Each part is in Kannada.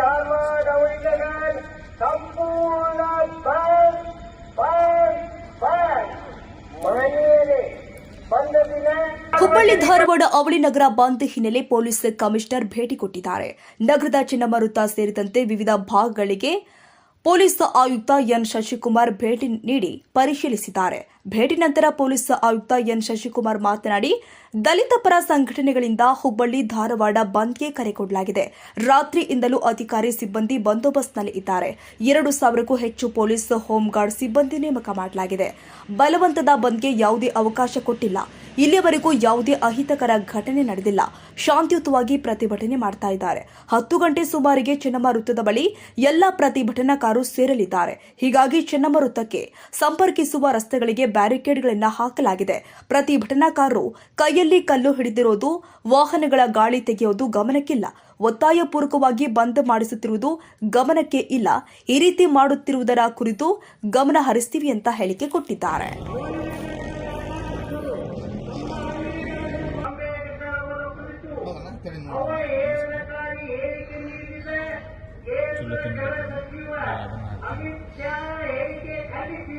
ಧಾರವಾಡ ಹುಬ್ಬಳ್ಳಿ ಧಾರವಾಡ ಅವಳಿ ನಗರ ಬಂದ್ ಹಿನ್ನೆಲೆ ಪೊಲೀಸ್ ಕಮಿಷನರ್ ಭೇಟಿ ಕೊಟ್ಟಿದ್ದಾರೆ. ನಗರದ ಚಿನ್ನಮ್ಮ ವೃತ್ತ ಸೇರಿದಂತೆ ವಿವಿಧ ಭಾಗಗಳಿಗೆ ಪೊಲೀಸ್ ಆಯುಕ್ತ ಎನ್ ಶಶಿಕುಮಾರ್ ಭೇಟಿ ನೀಡಿ ಪರಿಶೀಲಿಸಿದ್ದಾರೆ. ಭೇಟಿ ನಂತರ ಪೊಲೀಸ್ ಆಯುಕ್ತ ಎನ್ ಶಶಿಕುಮಾರ್ ಮಾತನಾಡಿ ದಲಿತ ಪರ ಸಂಘಟನೆಗಳಿಂದ ಹುಬ್ಬಳ್ಳಿ, ಧಾರವಾಡ ಬಂದ್ಗೆ ಕರೆ ಕೊಡಲಾಗಿದೆ. ರಾತ್ರಿಯಿಂದಲೂ ಅಧಿಕಾರಿ ಸಿಬ್ಬಂದಿ ಬಂದೋಬಸ್ತ್ನಲ್ಲಿ ಇದ್ದಾರೆ. ಎರಡು ಸಾವಿರಕ್ಕೂ ಹೆಚ್ಚು ಪೊಲೀಸ್ ಹೋಂಗಾರ್ಡ್ ಸಿಬ್ಬಂದಿ ನೇಮಕ ಮಾಡಲಾಗಿದೆ. ಬಲವಂತದ ಬಂದ್ಗೆ ಯಾವುದೇ ಅವಕಾಶ ಕೊಟ್ಟಿಲ್ಲ. ಇಲ್ಲಿಯವರೆಗೂ ಯಾವುದೇ ಅಹಿತಕರ ಘಟನೆ ನಡೆದಿಲ್ಲ. ಶಾಂತಿಯುತವಾಗಿ ಪ್ರತಿಭಟನೆ ಮಾಡ್ತಾ ಇದ್ದಾರೆ. ಹತ್ತು ಗಂಟೆ ಸುಮಾರಿಗೆ ಚೆನ್ನಮ್ಮ ವೃತ್ತದ ಬಳಿ ಎಲ್ಲ ಪ್ರತಿಭಟನಾಕಾರರು ಸೇರಲಿದ್ದಾರೆ. ಹೀಗಾಗಿ ಚೆನ್ನಮ್ಮ ವೃತ್ತಕ್ಕೆ ಸಂಪರ್ಕಿಸುವ ರಸ್ತೆಗಳಿಗೆ ಬ್ಯಾರಿಕೇಡ್ಗಳನ್ನು ಹಾಕಲಾಗಿದೆ. ಪ್ರತಿಭಟನಾಕಾರರು ಕೈಯಲ್ಲಿ ಕಲ್ಲು ಹಿಡಿದಿರೋದು, ವಾಹನಗಳ ಗಾಳಿ ತೆಗೆಯೋದು ಗಮನಕ್ಕಿಲ್ಲ. ಒತ್ತಾಯಪೂರ್ವಕವಾಗಿ ಬಂದ್ ಮಾಡಿಸುತ್ತಿರುವುದು ಗಮನಕ್ಕೆ ಇಲ್ಲ. ಈ ರೀತಿ ಮಾಡುತ್ತಿರುವುದರ ಕುರಿತು ಗಮನ ಹರಿಸ್ತೀವಿ ಅಂತ ಹೇಳಿಕೆ ಕೊಟ್ಟಿದ್ದಾರೆ. ಅಮಿತ್ ಶಾ ಹೇಳಿಕೆ ಖಂಡಿಸಿ.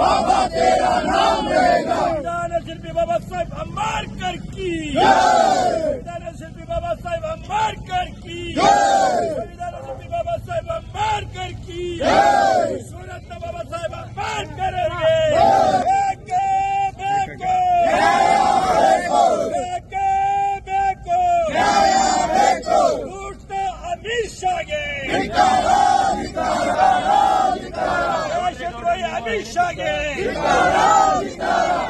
बाबा तेरा नाम रहेगा दाना शिल्पी बाबा साहेब अम्बारकर की दाना शिल्पी बाबा साहेब अम्बारकर की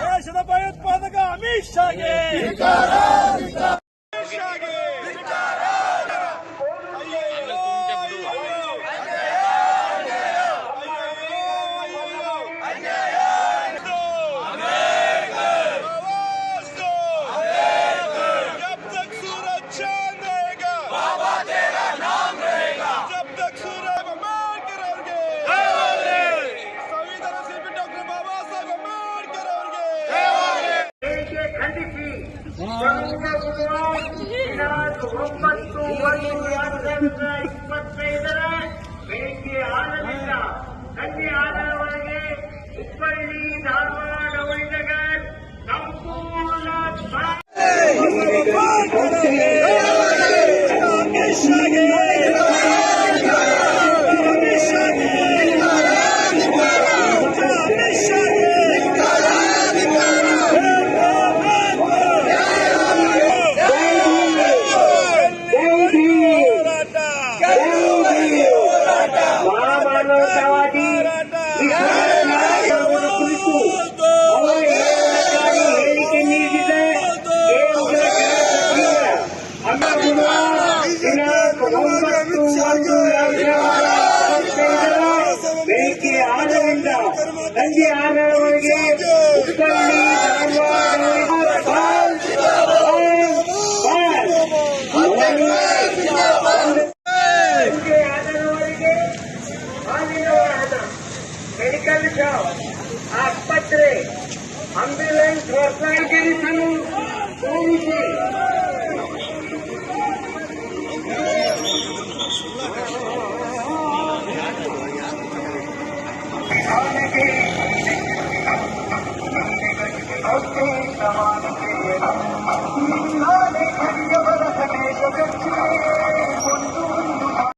ದೇಶದ ಭಯೋತ್ಪಾದಕ ಅಮಿತ್ ಶಾಗೆ. ಅಮಿತ್ ಶಾಗೆ ಇಪ್ಪತ್ತೈದರ ಬೆಳಿಗ್ಗೆ ಆರರಿಂದ ಸಂಜೆ ಆರರವರೆಗೆ ಹುಬ್ಬಳ್ಳಿ ಧಾರವಾಡ ಉಳಿದಗಾಲ್ ಸಂಪೂರ್ಣ ಆರರವರೆಗೆ ಹಾಲಿನ ವಾಹನ ಮೆಡಿಕಲ್ ಶಾಪ್ ಆಸ್ಪತ್ರೆ ಆಂಬ್ಯುಲೆನ್ಸ್ ಹೊಸಗಿರಿಸಲು ಸೇರಿಸಿ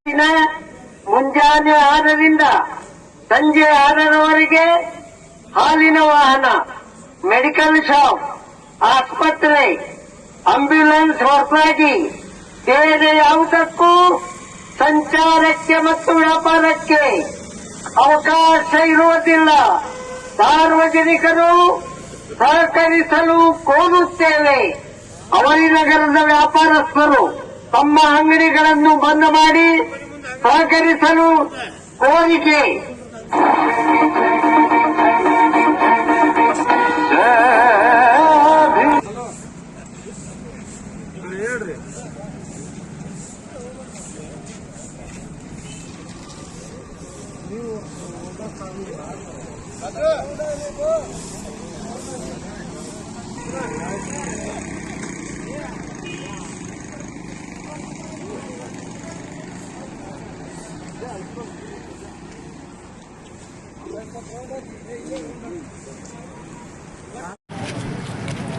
ದಿನ ಮುಂಜಾನೆ ಆರರಿಂದ ಸಂಜೆ ಆರರವರೆಗೆ ಹಾಲಿನ ವಾಹನ, ಮೆಡಿಕಲ್ ಶಾಪ್, ಆಸ್ಪತ್ರೆ ಆಂಬ್ಯುಲೆನ್ಸ್ ಹೊರತಾಗಿ ಬೇರೆ ಯಾವುದಕ್ಕೂ ಸಂಚಾರಕ್ಕೆ ಮತ್ತು ವ್ಯಾಪಾರಕ್ಕೆ ಅವಕಾಶ ಇರುವುದಿಲ್ಲ. ಸಾರ್ವಜನಿಕರು ಸಹಕರಿಸಲು ಕೋರುತ್ತೇವೆ. ಅವಳಿ ನಗರದ ವ್ಯಾಪಾರಸ್ಥರು ತಮ್ಮ ಅಂಗಡಿಗಳನ್ನು ಬಂದ್ ಮಾಡಿ ಸಹಕರಿಸಲು ಕೋರಿಕೆ.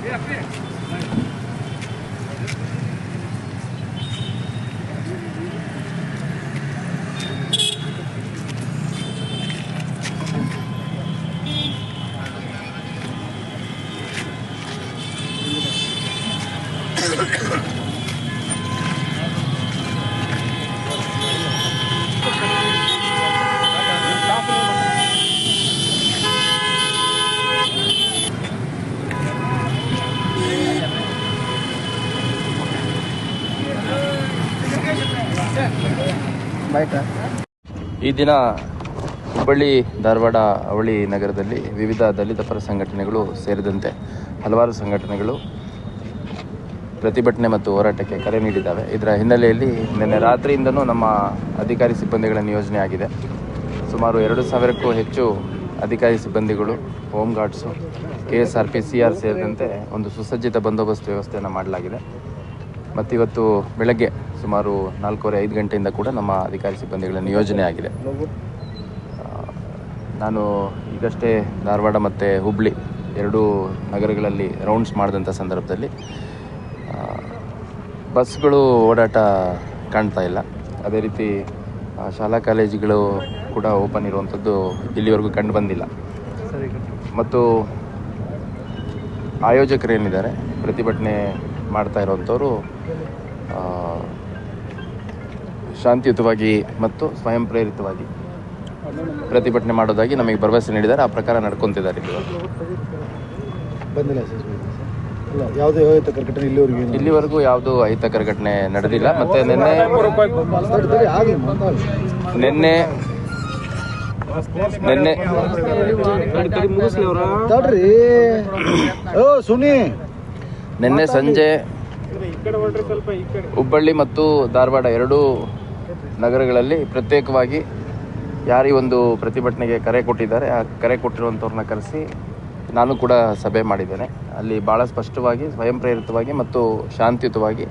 Yeah, fix. ಈ ದಿನ ಹುಬ್ಬಳ್ಳಿ ಧಾರವಾಡ ಅವಳಿ ನಗರದಲ್ಲಿ ವಿವಿಧ ದಲಿತ ಪರ ಸಂಘಟನೆಗಳು ಸೇರಿದಂತೆ ಹಲವಾರು ಸಂಘಟನೆಗಳು ಪ್ರತಿಭಟನೆ ಮತ್ತು ಹೋರಾಟಕ್ಕೆ ಕರೆ ನೀಡಿದ್ದಾವೆ. ಇದರ ಹಿನ್ನೆಲೆಯಲ್ಲಿ ನಿನ್ನೆ ರಾತ್ರಿಯಿಂದನೂ ನಮ್ಮ ಅಧಿಕಾರಿ ಸಿಬ್ಬಂದಿಗಳ ನಿಯೋಜನೆ ಆಗಿದೆ. ಸುಮಾರು ಎರಡು ಸಾವಿರಕ್ಕೂ ಹೆಚ್ಚು ಅಧಿಕಾರಿ ಸಿಬ್ಬಂದಿಗಳು, home guards, K S R P, C R ಸೇರಿದಂತೆ ಒಂದು ಸುಸಜ್ಜಿತ ಬಂದೋಬಸ್ತ್ ವ್ಯವಸ್ಥೆಯನ್ನು ಮಾಡಲಾಗಿದೆ. ಮತ್ತು ಇವತ್ತು ಬೆಳಗ್ಗೆ ಸುಮಾರು ನಾಲ್ಕೂವರೆ ಐದು ಗಂಟೆಯಿಂದ ಕೂಡ ನಮ್ಮ ಅಧಿಕಾರಿ ಸಿಬ್ಬಂದಿಗಳ ನಿಯೋಜನೆ ಆಗಿದೆ. ನಾನು ಈಗಷ್ಟೇ ಧಾರವಾಡ ಮತ್ತು ಹುಬ್ಳಿ ಎರಡೂ ನಗರಗಳಲ್ಲಿ ರೌಂಡ್ಸ್ ಮಾಡಿದಂಥ ಸಂದರ್ಭದಲ್ಲಿ ಬಸ್ಗಳು ಓಡಾಟ ಕಾಣ್ತಾ ಇಲ್ಲ. ಅದೇ ರೀತಿ ಶಾಲಾ ಕಾಲೇಜುಗಳು ಕೂಡ ಓಪನ್ ಇರುವಂಥದ್ದು ಇಲ್ಲಿವರೆಗೂ ಕಂಡು ಬಂದಿಲ್ಲ. ಮತ್ತು ಆಯೋಜಕರೇನಿದ್ದಾರೆ ಪ್ರತಿಭಟನೆ ಮಾಡ್ತಾ ಇರುವಂಥವರು ಶಾಂತಿಯುತವಾಗಿ ಮತ್ತು ಸ್ವಯಂ ಪ್ರೇರಿತವಾಗಿ ಪ್ರತಿಭಟನೆ ಮಾಡೋದಾಗಿ ನಮಗೆ ಭರವಸೆ ನೀಡಿದ್ದಾರೆ. ಆ ಪ್ರಕಾರ ನಡ್ಕೊತಿದ್ದಾರೆ ಬಂದಿಲ್ಲ ಯಾವುದೇ ಅಹಿತಕರ ಘಟನೆ ಇಲ್ಲಿವರೆಗೂ ಇಲ್ಲಿವರೆಗೂ ಯಾವುದೂ ಅಹಿತಕರ ಘಟನೆ ನಡೆದಿಲ್ಲ. ಮತ್ತೆ ನಿನ್ನೆ ನಿನ್ನೆ ನಿನ್ನೆ ಓ ಸುನಿ. ನಿನ್ನೆ ಸಂಜೆ ಹುಬ್ಬಳ್ಳಿ ಮತ್ತು ಧಾರವಾಡ ಎರಡೂ ನಗರಗಳಲ್ಲಿ ಪ್ರತ್ಯೇಕವಾಗಿ ಯಾರೀ ಒಂದು ಪ್ರತಿಭಟನೆಗೆ ಕರೆ ಕೊಟ್ಟಿದ್ದಾರೆ ಆ ಕರೆ ಕೊಟ್ಟಿರುವಂಥವ್ರನ್ನ ಕರೆಸಿ ನಾನು ಕೂಡ ಸಭೆ ಮಾಡಿದ್ದೇನೆ. ಅಲ್ಲಿ ಭಾಳ ಸ್ಪಷ್ಟವಾಗಿ ಸ್ವಯಂ ಪ್ರೇರಿತವಾಗಿ ಮತ್ತು ಶಾಂತಿಯುತವಾಗಿ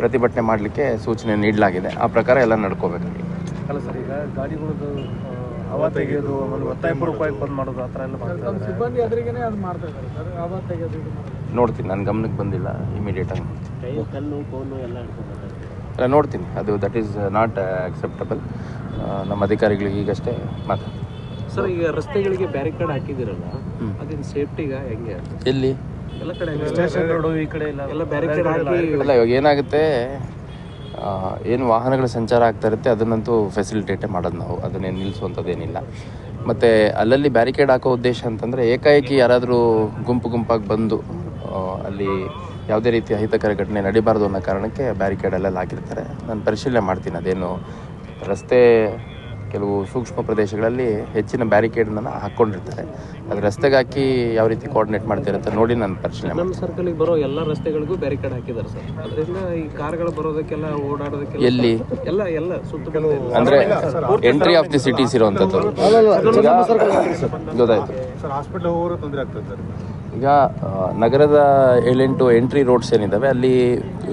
ಪ್ರತಿಭಟನೆ ಮಾಡಲಿಕ್ಕೆ ಸೂಚನೆ ನೀಡಲಾಗಿದೆ. ಆ ಪ್ರಕಾರ ಎಲ್ಲ ನಡ್ಕೋಬೇಕು. ಅಲ್ಲ ಸರ್ ಈಗ ಗಾಡಿಗಳದ್ದು ಹವಾ ತೆಗೆಯೋದು ಆಮೇಲೆ ಒತ್ತಾಯಪೂರ್ವಕವಾಗಿ ಬಂದ್ ಮಾಡೋದು ಆ ಥರ ಎಲ್ಲ ಮಾಡ್ತಾರೆ ಸಿಬ್ಬಂದಿ ಎದುರಿಗೇನೆ ಅದು ಮಾಡ್ತಾ ಇದ್ದಾರೆ. ನೋಡ್ತೀನಿ ನನ್ನ ಗಮನಕ್ಕೆ ಬಂದಿಲ್ಲ ಇಮಿಡಿಯೇಟಾಗಿ ಆಗಿ ಎಲ್ಲ ಅಲ್ಲ ನೋಡ್ತೀನಿ ಅದು ದಟ್ ಈಸ್ ನಾಟ್ ಅಕ್ಸೆಪ್ಟಬಲ್ ನಮ್ಮ ಅಧಿಕಾರಿಗಳಿಗೆ ಈಗಷ್ಟೇ ಮಾತಾಡ್ತೀನಿ. ಸರ್ ಈಗ ರಸ್ತೆಗಳಿಗೆ ಬ್ಯಾರಿಕೇಡ್ ಹಾಕಿದಿರಲ್ಲ ಅದೇನು ಸೇಫ್ಟಿಗ ಹೆಂಗೆ? ಎಲ್ಲಿ? ಎಲ್ಲ ಕಡೆ ಸ್ಟೇಷನ್ ರೋಡು ಈ ಕಡೆ ಇಲ್ಲ. ಎಲ್ಲ ಬ್ಯಾರಿಕೇಡ್ ಹಾಕಿ ಇಲ್ಲ ಇವಾಗ ಏನಾಗುತ್ತೆ ಏನು ವಾಹನಗಳ ಸಂಚಾರ ಆಗ್ತಾ ಇರುತ್ತೆ ಅದನ್ನಂತೂ ಫೆಸಿಲಿಟೇಟೇ ಮಾಡೋದು ನಾವು ಅದನ್ನೇನು ನಿಲ್ಲಿಸುವಂಥದ್ದೇನಿಲ್ಲ ಮತ್ತು ಅಲ್ಲಲ್ಲಿ ಬ್ಯಾರಿಕೇಡ್ ಹಾಕೋ ಉದ್ದೇಶ ಅಂತಂದರೆ ಏಕಾಏಕಿ ಯಾರಾದರೂ ಗುಂಪು ಗುಂಪಾಗಿ ಬಂದು ಅಲ್ಲಿ ಯಾವುದೇ ರೀತಿ ಅಹಿತಕರ ಘಟನೆ ನಡಿಬಾರ್ದು ಅನ್ನೋ ಕಾರಣಕ್ಕೆ ಬ್ಯಾರಿಕೇಡ್ ಅಲ್ಲೆಲ್ಲ ಹಾಕಿರ್ತಾರೆ. ನಾನು ಪರಿಶೀಲನೆ ಮಾಡ್ತೀನಿ ಅದೇನು. ರಸ್ತೆ ಕೆಲವು ಸೂಕ್ಷ್ಮ ಪ್ರದೇಶಗಳಲ್ಲಿ ಹೆಚ್ಚಿನ ಬ್ಯಾರಿಕೇಡ್ನ ಹಾಕ್ಕೊಂಡಿರ್ತಾರೆ ಅದು ರಸ್ತೆಗೆ ಹಾಕಿ ಯಾವ ರೀತಿ ಕೋಆರ್ಡಿನೇಟ್ ಮಾಡ್ತಿರುತ್ತೆ ನೋಡಿ ನಾನು ಪರಿಶೀಲನೆ ಮಾಡ್ತೀನಿ. ನಮ್ಮ ಸರ್ಕಲ್ಗೆ ಬರೋ ಎಲ್ಲ ರಸ್ತೆಗಳಿಗೂ ಬ್ಯಾರಿಕೇಡ್ ಹಾಕಿದ್ದಾರೆ ಸರ್. ಅದರಿಂದ ಈ ಕಾರ್ಗಳು ಬರೋದಕ್ಕೆಲ್ಲ ಓಡಾಡೋದಕ್ಕೆ ಎಲ್ಲಿ? ಎಲ್ಲ ಎಲ್ಲ ಸುತ್ತಮುತ್ತ ಅಂದ್ರೆ ಎಂಟ್ರಿ ಆಫ್ ದಿ ಸಿಟೀಸ್ ಇರುವಂತದ್ದು. ಗೊತ್ತಾಯ್ತು. ಈಗ ನಗರದ ಏಳೆಂಟು ಎಂಟ್ರಿ ರೋಡ್ಸ್ ಏನಿದ್ದಾವೆ ಅಲ್ಲಿ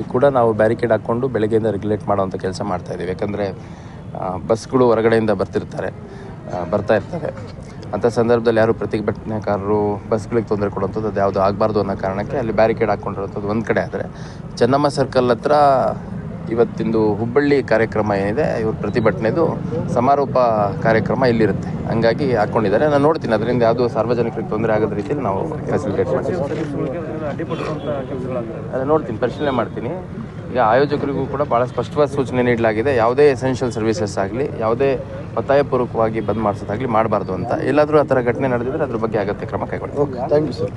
ಕೂಡ ನಾವು ಬ್ಯಾರಿಕೇಡ್ ಹಾಕ್ಕೊಂಡು ಬೆಳಗ್ಗೆಯಿಂದ ರೆಗ್ಯುಲೇಟ್ ಮಾಡುವಂಥ ಕೆಲಸ ಮಾಡ್ತಾ ಇದ್ದೀವಿ ಯಾಕಂದರೆ ಬಸ್ಗಳು ಹೊರಗಡೆಯಿಂದ ಬರ್ತಿರ್ತಾರೆ ಬರ್ತಾ ಇರ್ತಾರೆ ಅಂಥ ಸಂದರ್ಭದಲ್ಲಿ ಯಾರು ಪ್ರತಿಭಟನೆಕಾರರು ಬಸ್ಗಳಿಗೆ ತೊಂದರೆ ಕೊಡುವಂಥದ್ದು ಅದು ಯಾವುದು ಆಗಬಾರ್ದು ಅನ್ನೋ ಕಾರಣಕ್ಕೆ ಅಲ್ಲಿ ಬ್ಯಾರಿಕೇಡ್ ಹಾಕ್ಕೊಂಡಿರೋಂಥದ್ದು ಒಂದು ಕಡೆ ಆದರೆ, ಚೆನ್ನಮ್ಮ ಸರ್ಕಲ್ ಹತ್ರ ಇವತ್ತಿಂದು ಹುಬ್ಬಳ್ಳಿ ಕಾರ್ಯಕ್ರಮ ಏನಿದೆ, ಇವ್ರ ಪ್ರತಿಭಟನೆದು ಸಮಾರೋಪ ಕಾರ್ಯಕ್ರಮ ಇಲ್ಲಿರುತ್ತೆ. ಹಂಗಾಗಿ ಹಾಕ್ಕೊಂಡಿದ್ದಾರೆ ನಾನು ನೋಡ್ತೀನಿ, ಅದರಿಂದ ಯಾವುದು ಸಾರ್ವಜನಿಕರಿಗೆ ತೊಂದರೆ ಆಗದ ರೀತಿಯಲ್ಲಿ ನಾವು ಫೆಸಿಲಿಟೇಟ್ ಮಾಡ್ತೀವಿ. ನೋಡ್ತೀನಿ, ಪರಿಶೀಲನೆ ಮಾಡ್ತೀನಿ. ಈಗ ಆಯೋಜಕರಿಗೂ ಕೂಡ ಭಾಳ ಸ್ಪಷ್ಟವಾದ ಸೂಚನೆ ನೀಡಲಾಗಿದೆ. ಯಾವುದೇ ಎಸೆನ್ಷಿಯಲ್ ಸರ್ವಿಸಸ್ ಆಗಲಿ, ಯಾವುದೇ ಒತ್ತಾಯಪೂರ್ವಕವಾಗಿ ಬಂದ್ ಮಾಡಿಸೋದಾಗಲಿ ಮಾಡಬಾರ್ದು ಅಂತ. ಎಲ್ಲಾದರೂ ಆ ಥರ ಘಟನೆ ನಡೆದಿದ್ರೆ ಅದ್ರ ಬಗ್ಗೆ ಅಗತ್ಯ ಕ್ರಮ ಕೈಗೊಳ್ಳಿ. Okay thank you sir